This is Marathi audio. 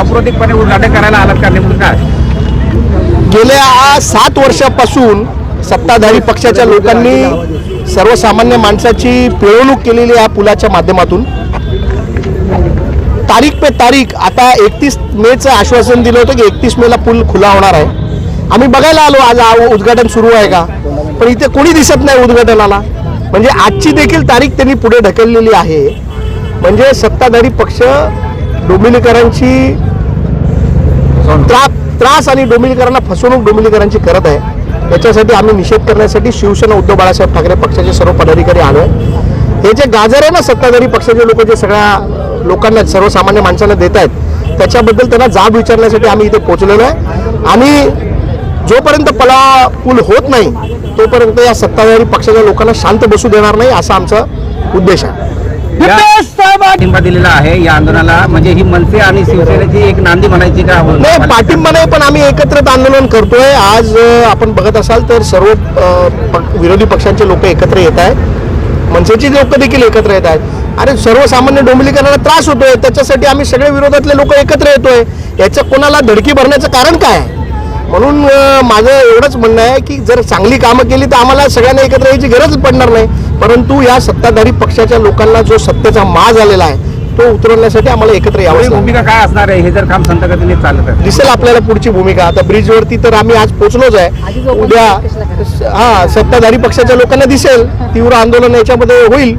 अप्रोतिकपणे उद्घाटन करायला आलात का? नेमकं काय? गेल्या सात वर्षापासून सत्ताधारी पक्षाच्या लोकांनी सर्वसामान्य माणसाची पिळवणूक केलेली या पुलाच्या माध्यमातून. तारीख पे तारीख आता एकतीस मेचं आश्वासन दिलं होतं की एकतीस मेला पूल खुला होणार आहे. आम्ही बघायला आलो आज उद्घाटन सुरू आहे का? पण इथे कोणी दिसत नाही उद्घाटनाला. म्हणजे आजची देखील तारीख त्यांनी पुढे ढकललेली आहे. म्हणजे सत्ताधारी पक्ष डोमिनिकरांची त्रा त्रास आणि डोंबिवलीकरांना फसवणूक डोंबिवलीकरांची करत आहे. याच्यासाठी आम्ही निषेध करण्यासाठी शिवसेना उद्धव बाळासाहेब ठाकरे पक्षाचे सर्व पदाधिकारी आलो आहे. हे जे गाजर आहे ना सत्ताधारी पक्षाचे लोक जे सगळ्या लोकांना सर्वसामान्य माणसांना देत आहेत त्याच्याबद्दल त्यांना जाब विचारण्यासाठी आम्ही इथे पोहोचलेलो आहे. आणि जोपर्यंत पला पूल होत नाही तोपर्यंत या सत्ताधारी पक्षाच्या लोकांना शांत बसू देणार नाही असा आमचा उद्देश आहे. पाठिंबा दिलेला आहे या आंदोलनाला. म्हणजे ही मनसे आणि शिवसेनेची एक नांदी म्हणायची का? नाही पाठिंबा नाही पण आम्ही एकत्रित आंदोलन करतोय. आज आपण बघत असाल तर सर्व विरोधी पक्षांचे लोक एकत्र येत आहेत. मनसेची लोक देखील एकत्र येत आहेत. अरे सर्वसामान्य डोंबिवलीकरांना त्रास होतोय. त्याच्यासाठी आम्ही सगळे विरोधातले लोक एकत्र येतोय. याचं कोणाला धडकी भरण्याचं कारण काय आहे? म्हणून माझं एवढंच म्हणणं आहे की जर चांगली कामं केली तर आम्हाला सगळ्यांना एकत्र यायची गरज पडणार नाही. परंतु या सत्ताधारी पक्षाच्या लोकांना जो सत्तेचा माज आलेला आहे तो उतरवण्यासाठी आम्हाला एकत्र यावं. भूमिका काय असणार आहे? हे जर काम संत गतीने चाललं तर दिसेल आपल्याला पुढची भूमिका. आता ब्रिजवरती तर आम्ही आज पोहोचलोच आहे. उद्या हा सत्ताधारी पक्षाच्या लोकांना दिसेल. तीव्र आंदोलन याच्यामध्ये होईल.